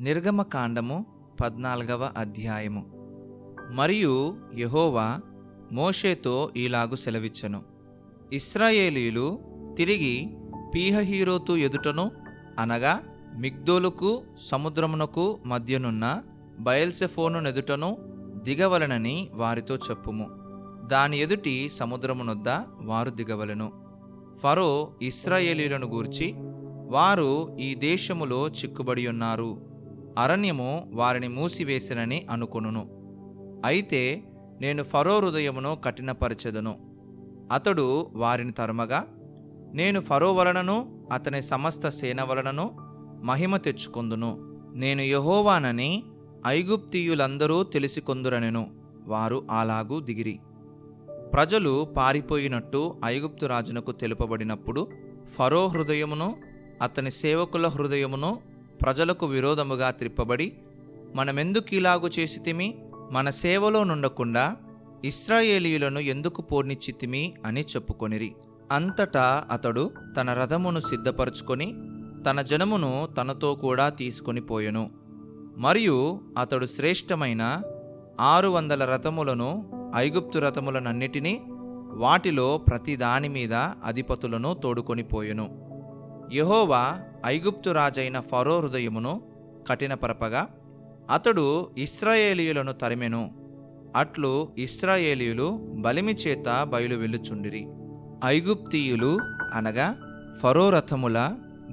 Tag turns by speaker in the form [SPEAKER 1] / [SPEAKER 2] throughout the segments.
[SPEAKER 1] నిర్గమకాండము పద్నాలుగవ అధ్యాయము. మరియు యహోవా మోషేతో ఈలాగు సెలవిచ్చెను. ఇస్రాయేలీలు తిరిగి పీహహీరోతు ఎదుటను అనగా మిగ్దోలుకు సముద్రమునకు మధ్యనున్న బయల్సెఫోను ఎదుటను దిగవలనని వారితో చెప్పుము. దాని ఎదుటి సముద్రమునొద్ద వారు దిగవలెను. ఫరో ఇస్రాయేలీలను గూర్చి వారు ఈ దేశములో చిక్కుబడి ఉన్నారు. అరణ్యము వారిని మూసివేసినని అనుకొనును. అయితే నేను ఫరో హృదయమును కఠినపరచెదను. అతడు వారిని తరమగా నేను ఫరో వలనను అతని సమస్త సేన వలనను మహిమ తెచ్చుకొందును. నేను యహోవానని ఐగుప్తీయులందరూ తెలిసికొందురనెను. వారు అలాగూ దిగిరి. ప్రజలు పారిపోయినట్టు ఐగుప్తు రాజునకు తెలుపబడినప్పుడు ఫరో హృదయమును అతని సేవకుల హృదయమును ప్రజలకు విరోధముగా త్రిప్పబడి మనమెందుకు ఇలాగు చేసితిమి? మన సేవలో నుండకుండా ఇస్రాయేలీయులను ఎందుకు పోర్నిచ్చితిమి అని చెప్పుకొనిరి. అంతటా అతడు తన రథమును సిద్ధపరచుకొని తన జనమును తనతో కూడా తీసుకొని పోయెను. మరియు అతడు శ్రేష్టమైన ఆరు వందల రథములను ఐగుప్తు రథములనన్నిటినీ వాటిలో ప్రతి దాని మీద అధిపతులను తోడుకొని పోయెను. యహోవా ఐగుప్తు రాజైన ఫరో హృదయమును కఠినపరపగా అతడు ఇస్రాయేలీయులను తరిమెను. అట్లు ఇస్రాయేలీయులు బలిమి చేత బయలు వెళ్ళుచుండిరి. ఐగుప్తీయులు అనగా ఫరో రథముల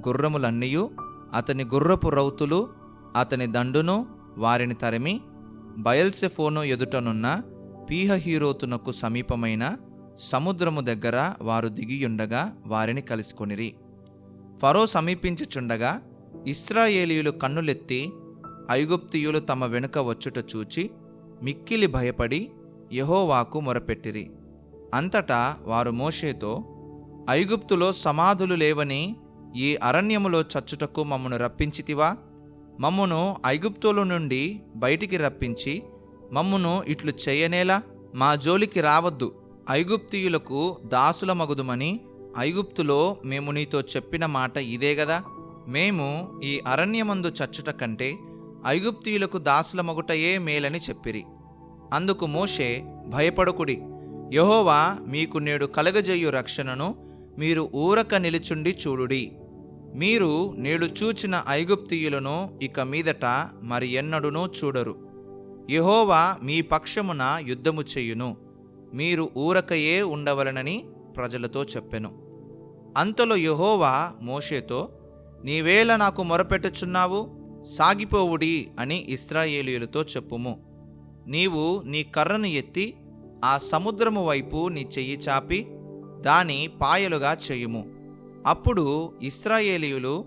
[SPEAKER 1] గుర్రములన్నీయు అతని గుర్రపు రౌతులు అతని దండును వారిని తరిమి బయల్సెఫోను ఎదుటనున్న పీహహీరోతునకు సమీపమైన సముద్రము దగ్గర వారు దిగియుండగా వారిని కలుసుకొనిరి. ఫరో సమీపించుచుండగా ఇస్రాయేలీయులు కన్నులెత్తి ఐగుప్తీయులు తమ వెనుక వచ్చుట చూచి మిక్కిలి భయపడి యెహోవాకు మొరపెట్టిరి. అంతటా వారు మోషేతో ఐగుప్తులో సమాధులు లేవని ఈ అరణ్యములో చచ్చుటకు మమ్మను రప్పించితివా? మమ్మును ఐగుప్తుల నుండి బయటికి రప్పించి మమ్మును ఇట్లు చేయనేలా? మా జోలికి రావద్దు. ఐగుప్తీయులకు దాసుల మగుదుమని ఐగుప్తులో మేము నీతో చెప్పిన మాట ఇదే కదా మేము ఈ అరణ్యమందు చచ్చుట కంటే ఐగుప్తీయులకు దాసుల మొగుటయే మేలని చెప్పిరి. అందుకు మోషే భయపడకుడి. యహోవా మీకు నేడు కలగజేయు రక్షణను మీరు ఊరక నిలుచుండి చూడుడి. మీరు నేడు చూచిన ఐగుప్తీయులను ఇక మీదట మరి ఎన్నడునూ చూడరు. యహోవా మీ పక్షమున యుద్ధము చెయ్యును మీరు ఊరకయే ఉండవలనని ప్రజలతో చెప్పెను. అంతలో యెహోవా మోషేతో నీవేళ నాకు మొరపెట్టుచున్నావు సాగిపోవుడి అని ఇస్రాయేలీయులతో చెప్పుము. నీవు నీ కర్రను ఎత్తి ఆ సముద్రము వైపు నీ చెయ్యి చాపి దాని పాయలుగా చేయుము. అప్పుడు ఇస్రాయేలీయులు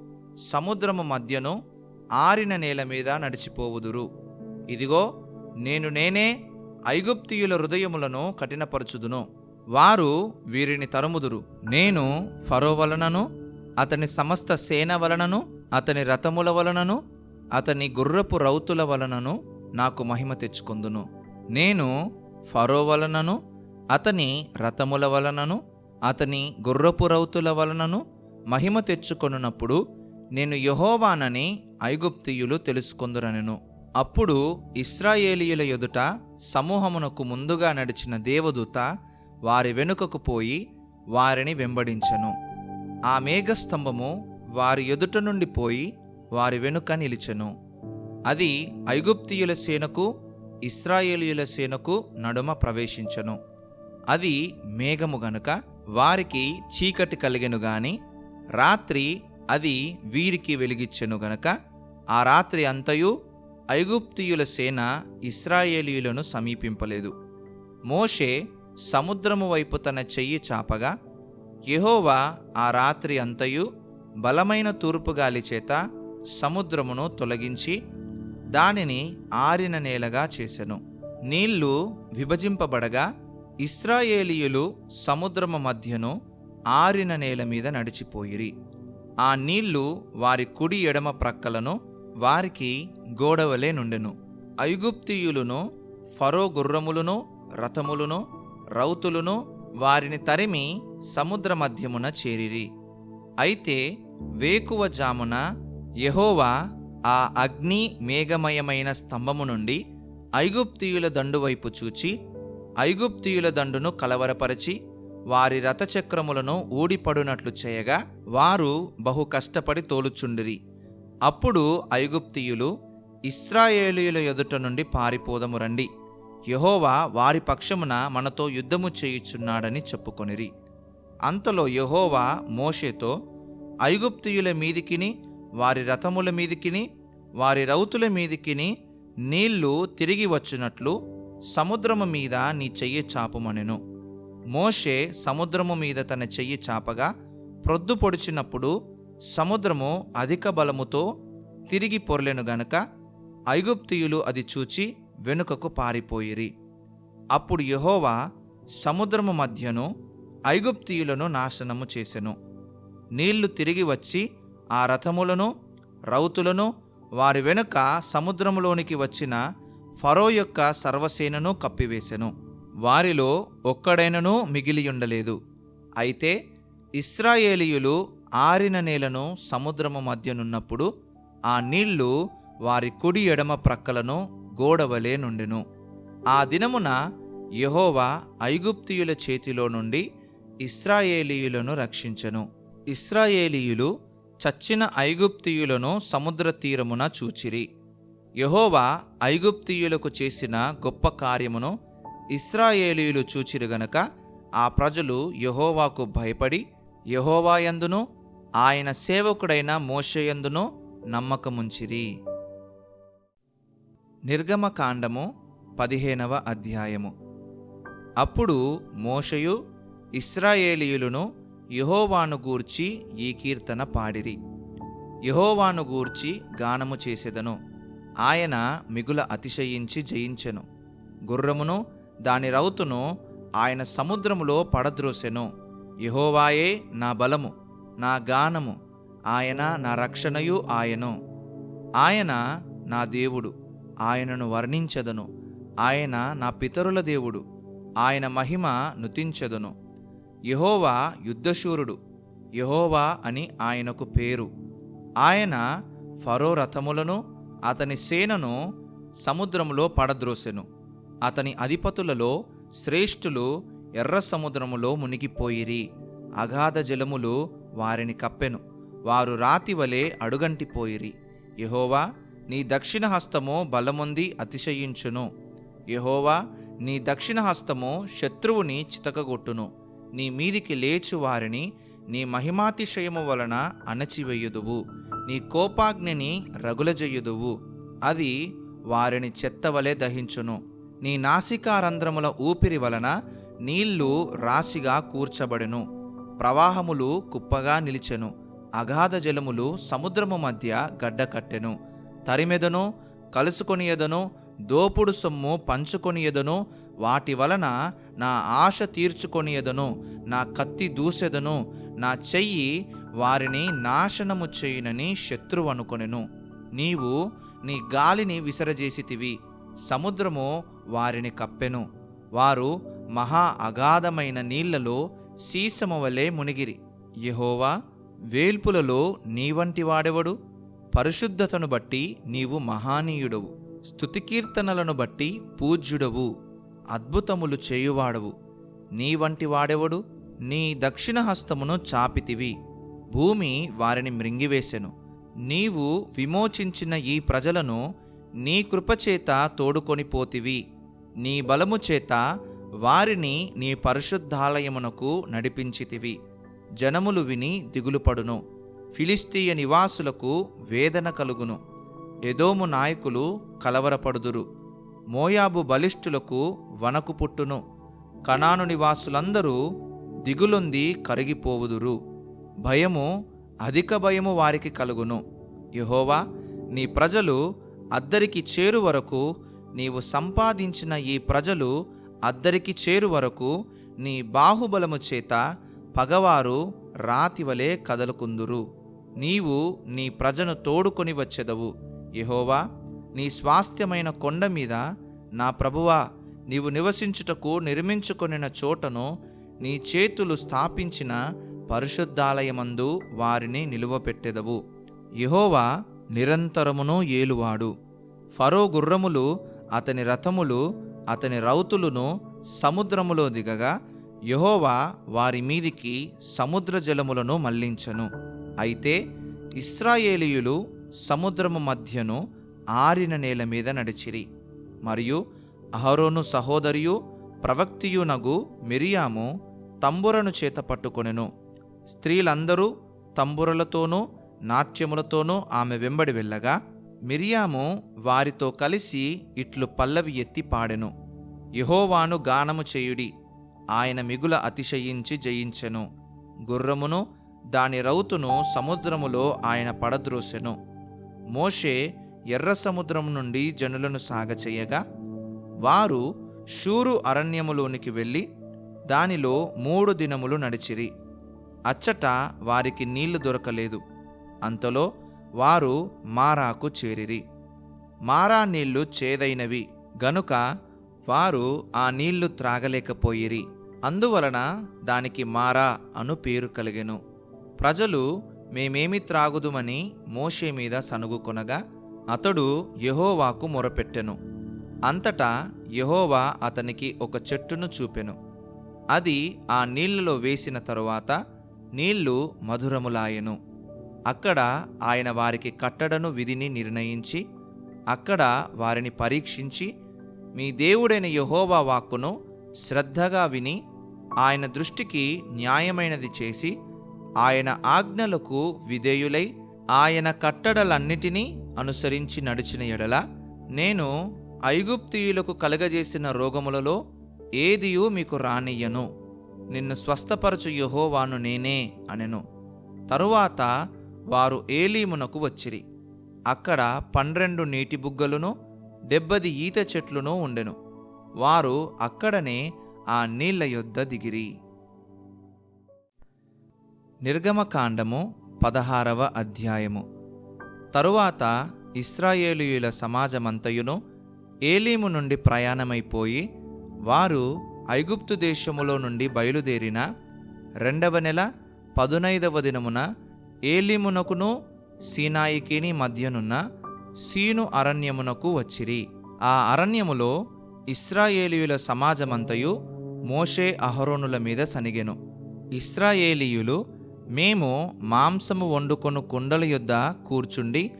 [SPEAKER 1] సముద్రము మధ్యను ఆరిన నేల మీద నడిచిపోవుదురు. ఇదిగో నేను నేనే ఐగుప్తీయుల హృదయములను కఠినపరచుదును. వారు వీరిని తరుముదురు. నేను ఫరో వలనను అతని సమస్త సేన వలనను అతని రథముల వలనను అతని గుర్రపు రౌతుల వలనను నాకు మహిమ తెచ్చుకొందును. నేను ఫరో వలనను అతని రథముల వలనను అతని గుర్రపు రౌతుల వలనను మహిమ తెచ్చుకొనున్నప్పుడు నేను యహోవానని ఐగుప్తీయులు తెలుసుకొందురనెను. అప్పుడు ఇస్రాయేలీయుల ఎదుట సమూహమునకు ముందుగా నడిచిన దేవదూత వారి వెనుకకు పోయి వారిని వెంబడించెను. ఆ మేఘస్తంభము వారి ఎదుట నుండి పోయి వారి వెనుక నిలిచెను. అది ఐగుప్తీయుల సేనకు ఇస్రాయేలీయుల సేనకు నడుమ ప్రవేశించెను. అది మేఘము గనుక వారికి చీకటి కలిగెను గాని రాత్రి అది వీరికి వెలిగిచ్చెను గనక ఆ రాత్రి అంతయు ఐగుప్తీయుల సేన ఇస్రాయేలీయులను సమీపింపలేదు. మోషే సముద్రము వైపు తన చెయ్యి చాపగా యహోవా ఆ రాత్రి అంతయు బలమైన తూర్పుగాలి చేత సముద్రమును తొలగించి దానిని ఆరిన నేలగా చేసెను. నీళ్ళు విభజింపబడగా ఇస్రాయేలీయులు సముద్రము మధ్యను ఆరిన నేల మీద నడిచిపోయిరి. ఆ నీళ్ళు వారి కుడి ఎడమ ప్రక్కలను వారికి గోడవలే నుండెను. ఐగుప్తియులను ఫరో గుర్రములను రథములను రౌతులను వారిని తరిమి సముద్ర మధ్యమున చేరిరి. అయితే వేకువ జామున యహోవా ఆ అగ్ని మేఘమయమైన స్తంభము నుండి ఐగుప్తీయుల దండు వైపు చూచి ఐగుప్తీయుల దండును కలవరపరచి వారి రథచక్రములను ఊడిపడునట్లు చేయగా వారు బహు కష్టపడి తోలుచుండిరి. అప్పుడు ఐగుప్తీయులు ఇస్రాయేలీయుల ఎదుట నుండి పారిపోదము రండి. యహోవా వారి పక్షమున మనతో యుద్ధము చేయుచున్నాడని చెప్పుకొనిరి. అంతలో యహోవా మోషేతో ఐగుప్తియుల మీదికిని వారి రథముల మీదికిని వారి రౌతుల మీదికిని నీళ్ళు తిరిగి వచ్చినట్లు సముద్రము మీద నీ చెయ్యి చాపమనెను. మోషే సముద్రము మీద తన చెయ్యి చాపగా ప్రొద్దు పొడిచినప్పుడు సముద్రము అధిక బలముతో తిరిగి పొరలెను గనుక ఐగుప్తియులు అది చూచి వెనుకకు పారిపోయిరి. అప్పుడు యహోవా సముద్రము మధ్యను ఐగుప్తీయులను నాశనము చేసెను. నీళ్ళు తిరిగి వచ్చి ఆ రథములను రౌతులను వారి వెనుక సముద్రములోనికి వచ్చిన ఫరో యొక్క సర్వసేనను కప్పివేశెను వారిలో ఒక్కడైనను మిగిలియుండలేదు. అయితే ఇస్రాయేలీయులు ఆరిన నేలను సముద్రము మధ్యనున్నప్పుడు ఆ నీళ్ళు వారి కుడి ఎడమ ప్రక్కలను గోడవలే నుండెను. ఆ దినమున యహోవా ఐగుప్తీయుల చేతిలో నుండి ఇస్రాయేలీయులను రక్షించెను. ఇస్రాయేలీయులు చచ్చిన ఐగుప్తీయులను సముద్ర తీరమున చూచిరి. యహోవా ఐగుప్తీయులకు చేసిన గొప్ప కార్యమును ఇస్రాయేలీయులు చూచిరు గనక ఆ ప్రజలు యహోవాకు భయపడి యహోవాయందును ఆయన సేవకుడైన మోషయందును నమ్మకముంచిరి. నిర్గమకాండము పదిహేనవ అధ్యాయము. అప్పుడు మోషయు ఇస్రాయేలీయులను యహోవాను గూర్చి ఈ కీర్తన పాడిరి. యహోవాను గూర్చి గానము చేసెదను. ఆయన మిగుల అతిశయించి జయించెను. గుర్రమును దాని రౌతును ఆయన సముద్రములో పడద్రోసెను. యహోవాయే నా బలము నా గానము ఆయన నా రక్షణయు ఆయను. ఆయన నా దేవుడు. ఆయనను వర్ణించదను. ఆయన నా పితరుల దేవుడు. ఆయన మహిమ నుతించదను. యహోవా యుద్ధశూరుడు. యహోవా అని ఆయనకు పేరు. ఆయన ఫరో రథములను అతని సేనను సముద్రములో పడద్రోసెను. అతని అధిపతులలో శ్రేష్ఠులు ఎర్ర సముద్రములో మునిగిపోయిరి. అగాధ జలములు వారిని కప్పెను. వారు రాతి వలె అడుగంటిపోయిరి. యహోవా నీ దక్షిణ హస్తము బలముంది అతిశయించును. యహోవా నీ దక్షిణ హస్తము శత్రువుని చితకగొట్టును. నీ మీదికి లేచు వారిని నీ మహిమాతిశయము వలన అణచివేయుదువు. నీ కోపాగ్నిని రగులజేయుదువు. అది వారిని చెత్తవలే దహించును. నీ నాసికారంధ్రముల ఊపిరి వలన నీళ్ళు రాశిగా కూర్చబడెను. ప్రవాహములు కుప్పగా నిలిచెను. అగాధ జలములు సముద్రము మధ్య గడ్డకట్టెను. తరిమెదను కలుసుకొనియదను దోపుడు సొమ్ము పంచుకొనియదను వాటి వలన నా ఆశ తీర్చుకొనియదను నా కత్తి దూసెదను నా చెయ్యి వారిని నాశనము చేయునని శత్రువు అనుకొనెను. నీవు నీ గాలిని విసరజేసితివి సముద్రము వారిని కప్పెను. వారు మహా అగాధమైన నీళ్ళలో సీసము వలె మునిగిరి. యెహోవా వేల్పులలో నీవంటి వాడెవడు? పరిశుద్ధతను బట్టి నీవు మహానీయుడవు. స్తుతికీర్తనలను బట్టి పూజ్యుడవు. అద్భుతములు చేయువాడవు. నీ వంటి వాడెవడు? నీ దక్షిణ హస్తమును చాపితివి. భూమి వారిని మృంగివేసెను. నీవు విమోచించిన ఈ ప్రజలను నీ కృపచేత తోడుకొని పోతివి. నీ బలము చేత వారిని నీ పరిశుద్ధాలయమునకు నడిపించితివి. జనములు విని దిగులుపడును. ఫిలిస్తీయ నివాసులకు వేదన కలుగును. ఎదోము నాయకులు కలవరపడుదురు. మోయాబు బలిష్ఠులకు వనకు పుట్టును. కనాను నివాసులందరూ దిగులొంది కరిగిపోవుదురు. భయము అధిక భయము వారికి కలుగును. యహోవా నీ ప్రజలు అద్దరికి చేరు వరకు నీవు సంపాదించిన ఈ ప్రజలు అద్దరికి చేరు వరకు నీ బాహుబలము చేత పగవారు రాతివలే కదలుకుందురు. నీవు నీ ప్రజను తోడుకొని వచ్చెదవు. యహోవా నీ స్వాస్థ్యమైన కొండ మీద నా ప్రభువా నీవు నివసించుటకు నిర్మించుకొనిన చోటను నీ చేతులు స్థాపించిన పరిశుద్ధాలయమందు వారిని నిలువపెట్టెదవు. యహోవా నిరంతరమును ఏలువాడు. ఫరో గుర్రములు అతని రథములు అతని రౌతులను సముద్రములో దిగగా యహోవా వారి మీదికి సముద్ర జలములను మళ్ళించను అయితే ఇస్రాయేలీయులు సముద్రము మధ్యను ఆరిన నేల మీద నడిచిరి. మరియు అహరోను సహోదరియు ప్రవక్తియునగు మిరియాము తంబురను చేత పట్టుకొనెను. స్త్రీలందరూ తంబురలతోనూ నాట్యములతోనూ ఆమె వెంబడి వెళ్ళగా మిరియాము వారితో కలిసి ఇట్లు పల్లవి ఎత్తి పాడెను. యహోవాను గానము చేయుడి. ఆయన మిగుల అతిశయించి జయించెను. గుర్రమును దాని రౌతును సముద్రములో ఆయన పడద్రోసెను. మోషే ఎర్ర సముద్రం నుండి జనులను సాగచేయగా వారు షూరు అరణ్యములోనికి వెళ్ళి దానిలో మూడు దినములు నడిచిరి. అచ్చట వారికి నీళ్ళు దొరకలేదు. అంతలో వారు మారాకు చేరిరి. మారా నీళ్ళు చేదైనవి గనుక వారు ఆ నీళ్ళు త్రాగలేకపోయిరి. అందువలన దానికి మారా అను పేరు కలిగెను. ప్రజలు మేమేమి త్రాగుదుమని మోషే మీద సనుగుకొనగా అతడు యహోవాకు మొరపెట్టెను. అంతటా యహోవా అతనికి ఒక చెట్టును చూపెను. అది ఆ నీళ్ళలో వేసిన తరువాత నీళ్ళు మధురములాయెను. అక్కడ ఆయన వారికి కట్టడను విధిని నిర్ణయించి అక్కడ వారిని పరీక్షించి మీ దేవుడైన యహోవా వాక్కును శ్రద్ధగా విని ఆయన దృష్టికి న్యాయమైనది చేసి ఆయన ఆజ్ఞలకు విధేయులై ఆయన కట్టడలన్నిటినీ అనుసరించి నడిచిన ఎడల నేను ఐగుప్తీయులకు కలగజేసిన రోగములలో ఏదియూ మీకు రానియ్యను. నిన్ను స్వస్థపరచు యహోవాను నేనే అనెను. తరువాత వారు ఏలీమునకు వచ్చిరి. అక్కడ పన్నెండు నీటి బుగ్గలును డెబ్బది ఈత చెట్లును ఉండెను. వారు అక్కడనే ఆ నీళ్ళ యొద్ద దిగిరి. నిర్గమకాండము పదహారవ అధ్యాయము. తరువాత ఇస్రాయేలీయుల సమాజమంతయును ఏలీము నుండి ప్రయాణమైపోయి వారు ఐగుప్తు దేశములో నుండి బయలుదేరిన రెండవ నెల పదునైదవ దినమున ఏలీమునకును సీనాయికిని మధ్యనున్న సీను అరణ్యమునకు వచ్చిరి. ఆ అరణ్యములో ఇస్రాయేలీయుల సమాజమంతయు మోషే అహరోనుల మీద సనిగెను. ఇస్రాయేలీయులు మేము మాంసము వండుకొను కుండల యొద్ద కూర్చుండి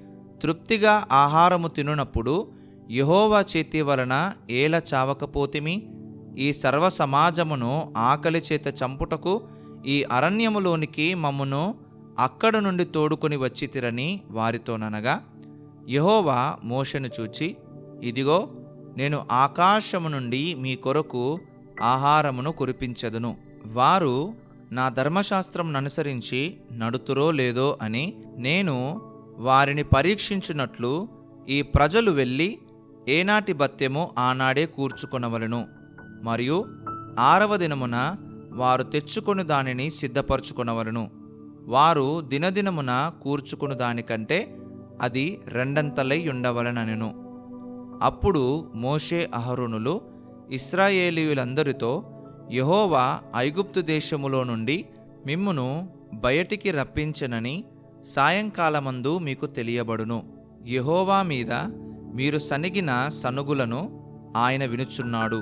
[SPEAKER 1] తృప్తిగా ఆహారము తినునప్పుడు యహోవా చేతి వలన ఏల చావకపోతిమి? ఈ సర్వ సమాజమును ఆకలి చేత చంపుటకు ఈ అరణ్యములోనికి మమ్మును అక్కడ నుండి తోడుకొని వచ్చితిరని వారితోననగా యహోవా మోషను చూచి ఇదిగో నేను ఆకాశము నుండి మీ కొరకు ఆహారమును కురిపించదును. వారు నా ధర్మశాస్త్రం అనుసరించి నడుతురో లేదో అని నేను వారిని పరీక్షించున్నట్లు ఈ ప్రజలు వెళ్ళి ఏనాటి భత్యమో ఆనాడే కూర్చుకొనవలను. మరియు ఆరవ దినమున వారు తెచ్చుకొని దానిని సిద్ధపరచుకొనవలను. వారు దినదినమున కూర్చుకుని దానికంటే అది రెండంతలై ఉండవలనను అప్పుడు మోషే అహరుణులు ఇస్రాయేలీయులందరితో యహోవా ఐగుప్తు దేశములో నుండి మిమ్మును బయటికి రప్పించనని సాయంకాలమందు మీకు తెలియబడును. యహోవా మీద మీరు సనిగిన సనుగులను ఆయన వినుచున్నాడు.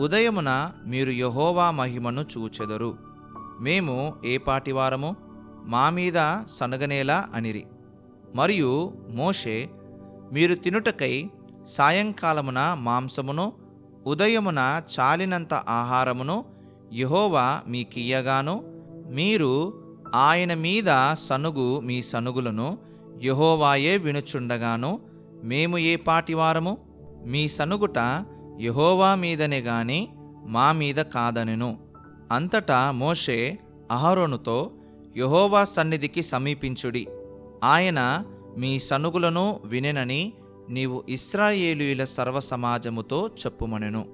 [SPEAKER 1] ఉదయమున మీరు యహోవా మహిమను చూచెదరు. మేము ఏ పాటివారము మా మీద సనగనేలా అనిరి. మరియు మోషే మీరు తినుటకై సాయంకాలమున మాంసమును ఉదయమున చాలినంత ఆహారమును యహోవా మీకియ్యగాను మీరు ఆయన మీద సనుగు మీ సనుగులను యహోవాయే వినుచుండగాను మేము ఏ పాటివారము మీ సనుగుట యహోవా మీదనే గాని మా మీద కాదనెను. అంతటా మోషే అహరోనుతో యహోవా సన్నిధికి సమీపించుడి. ఆయన మీ సనుగులను వినెనని నీవు ఇస్రాయేలీల సర్వ సమాజముతో చెప్పుమనెను.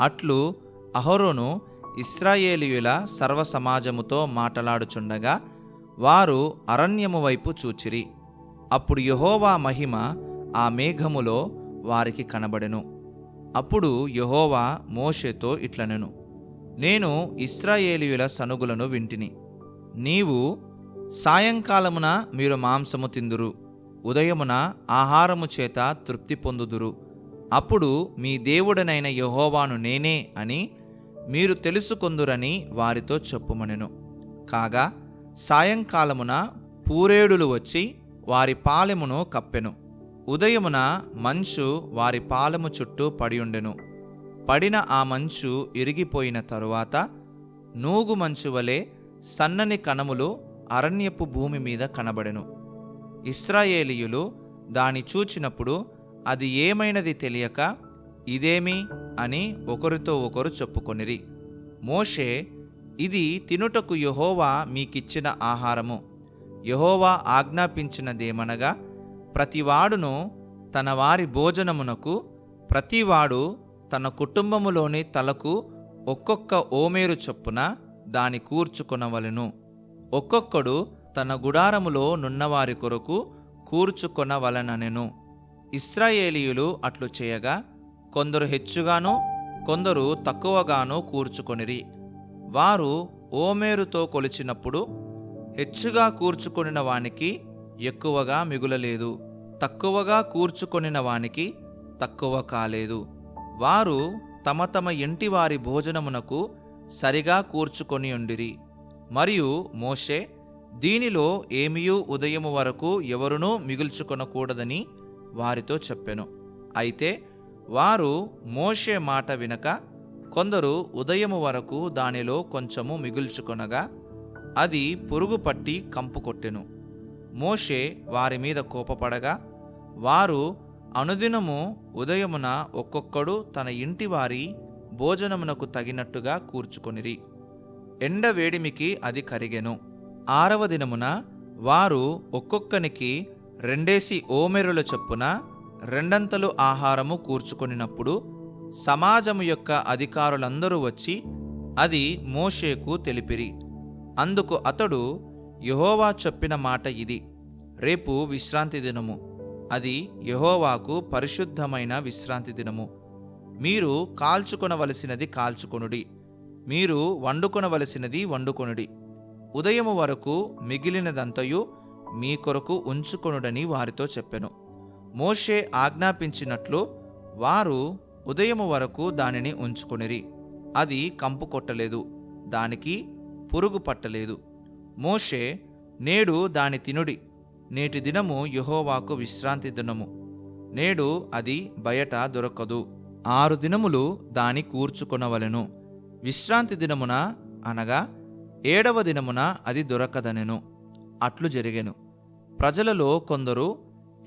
[SPEAKER 1] అట్లు అహరోను ఇస్రాయేలీయుల సర్వ సమాజముతో మాటలాడుచుండగా వారు అరణ్యము వైపు చూచిరి. అప్పుడు యహోవా మహిమ ఆ మేఘములో వారికి కనబడెను. అప్పుడు యహోవా మోషేతో ఇట్లనెను నేను ఇస్రాయేలీయుల సనుగులను వింటిని. నీవు సాయంకాలమున మీరు మాంసము తిందురు. ఉదయమున ఆహారము చేత తృప్తి పొందుదురు. అప్పుడు మీ దేవుడనైన యహోవాను నేనే అని మీరు తెలుసుకొందురని వారితో చెప్పుమనెను. కాగా సాయంకాలమున పూరేడులు వచ్చి వారి పాలెమును కప్పెను. ఉదయమున మంచు వారి పాలెము చుట్టూ పడియుండెను. పడిన ఆ మంచు ఇరిగిపోయిన తరువాత నూగు మంచు వలె సన్నని కణములు అరణ్యపు భూమి మీద కనబడెను. ఇస్రాయేలీయులు దాని చూచినప్పుడు అది ఏమైనది తెలియక ఇదేమి? అని ఒకరితో ఒకరు చెప్పుకొనిరి. మోషే ఇది తినుటకు యహోవా మీకిచ్చిన ఆహారము. యహోవా ఆజ్ఞాపించినదేమనగా ప్రతివాడును తన వారి భోజనమునకు ప్రతివాడు తన కుటుంబములోని తలకు ఒక్కొక్క ఓమేరు చొప్పున దాని కూర్చుకొనవలెను. ఒక్కొక్కడు తన గుడారములో నున్నవారి కొరకు కూర్చుకొనవలనెను ఇస్రాయేలీయులు అట్లు చేయగా కొందరు హెచ్చుగాను కొందరు తక్కువగాను కూర్చుకొనిరి. వారు ఓమేరుతో కొలిచినప్పుడు హెచ్చుగా కూర్చుకొనిన వానికి ఎక్కువగా మిగులలేదు తక్కువగా కూర్చుకొనిన వానికి తక్కువ కాలేదు. వారు తమ తమ ఇంటి వారి భోజనమునకు సరిగా కూర్చుకొని ఉండిరి మరియు మోషే దీనిలో ఏమియూ ఉదయము వరకు ఎవరునూ మిగుల్చుకొనకూడదని వారితో చెప్పెను. అయితే వారు మోషే మాట వినక కొందరు ఉదయము వరకు దానిలో కొంచెము మిగుల్చుకొనగా అది పురుగు పట్టి కంపు కొట్టెను. మోషే వారి మీద కోపపడగా వారు అనుదినము ఉదయమున ఒక్కొక్కడు తన ఇంటి వారి భోజనమునకు తగినట్టుగా కూర్చుకొనిరి. ఎండ వేడిమికి అది కరిగెను. ఆరవ దినమున వారు ఒక్కొక్కనికి రెండేసి ఓమెరుల చొప్పున రెండంతలు ఆహారము కూర్చుకొనినప్పుడు సమాజము యొక్క అధికారులందరూ వచ్చి అది మోషేకు తెలిపిరి. అందుకు అతడు యహోవా చెప్పిన మాట ఇది. రేపు విశ్రాంతి దినము. అది యహోవాకు పరిశుద్ధమైన విశ్రాంతి దినము. మీరు కాల్చుకొనవలసినది కాల్చుకొనుడి. మీరు వండుకొనవలసినది వండుకొనుడి. ఉదయము వరకు మిగిలినదంతయు మీ కొరకు ఉంచుకొనుడని వారితో చెప్పెను. మోషే ఆజ్ఞాపించినట్లు వారు ఉదయము వరకు దానిని ఉంచుకొనిరి. అది కంపు కొట్టలేదు దానికి పురుగు పట్టలేదు. మోషే నేడు దాని తినుడి నేటి దినము యుహోవాకు విశ్రాంతి దినము. నేడు అది బయట దొరకదు. ఆరు దినములు దాని కూర్చుకొనవలెను. విశ్రాంతి దినమున అనగా ఏడవ దినమున అది దొరకదనెను అట్లు జరిగెను. ప్రజలలో కొందరు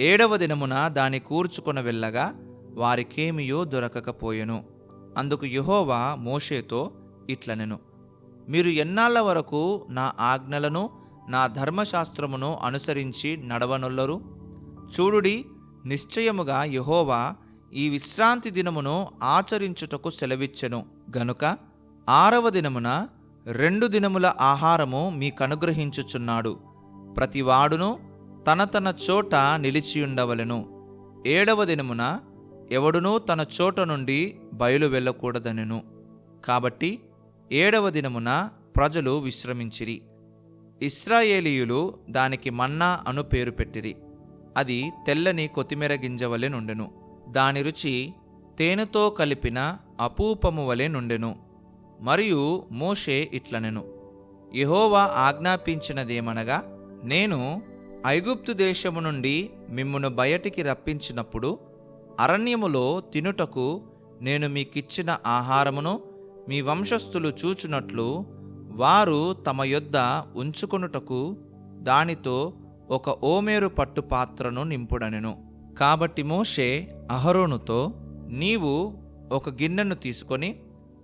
[SPEAKER 1] ఏడవ దినమున దాని కూర్చుకొన వెళ్ళగా వారికేమియో దొరకకపోయెను. అందుకు యహోవా మోషేతో ఇట్లనెను మీరు ఎన్నాళ్ళ వరకు నా ఆజ్ఞలను నా ధర్మశాస్త్రమును అనుసరించి నడవనొల్లరు? చూడుడి నిశ్చయముగా యహోవా ఈ విశ్రాంతి దినమును ఆచరించుటకు సెలవిచ్చెను. గనుక ఆరవ దినమున రెండు దినముల ఆహారము మీకనుగ్రహించుచున్నాడు. ప్రతివాడును తన తన చోట నిలిచియుండవలెను. ఏడవ దినమున ఎవడునూ తన చోట నుండి బయలు వెళ్ళకూడదనెను. కాబట్టి ఏడవ దినమున ప్రజలు విశ్రమించిరి. ఇస్రాయేలీయులు దానికి మన్నా అను పేరు పెట్టిరి. అది తెల్లని కొత్తిమీర గింజ వలె నుండెను. దాని రుచి తేనెతో కలిపిన అపూపము వలె నుండెను. మరియు మోషే ఇట్లనెను. యహోవా ఆజ్ఞాపించినదేమనగా నేను ఐగుప్తు దేశము నుండి మిమ్మును బయటికి రప్పించినప్పుడు అరణ్యములో తినుటకు నేను మీకిచ్చిన ఆహారమును మీ వంశస్థులు చూచునట్లు వారు తమ యొద్ద ఉంచుకొనుటకు దానితో ఒక ఓమేరు పట్టు పాత్రను నింపుడనెను. కాబట్టి మోషే అహరోనుతో నీవు ఒక గిన్నెను తీసుకొని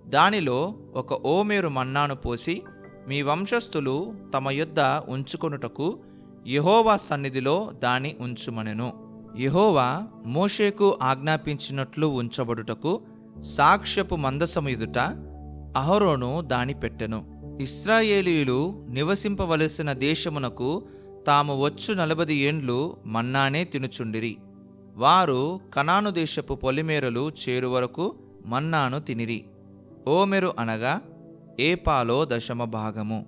[SPEAKER 1] దానిలో ఒక ఓమేరు మన్నాను పోసి మీ వంశస్థులు తమ యొద్ద ఉంచుకొనుటకు యహోవా సన్నిధిలో దాని ఉంచుమనెను. యహోవా మోషేకు ఆజ్ఞాపించినట్లు ఉంచబడుటకు సాక్ష్యపు మందసము ఎదుట అహరోను దాని పెట్టెను. ఇస్రాయేలీయులు నివసింపవలసిన దేశమునకు తాము వచ్చు నలభది ఏండ్లు మన్నానే తినుచుండిరి. వారు కనాను దేశపు పొలిమేరలు చేరు వరకు మన్నాను తినిరి. ఓమెరు అనగా ఏపాలో దశమ భాగము.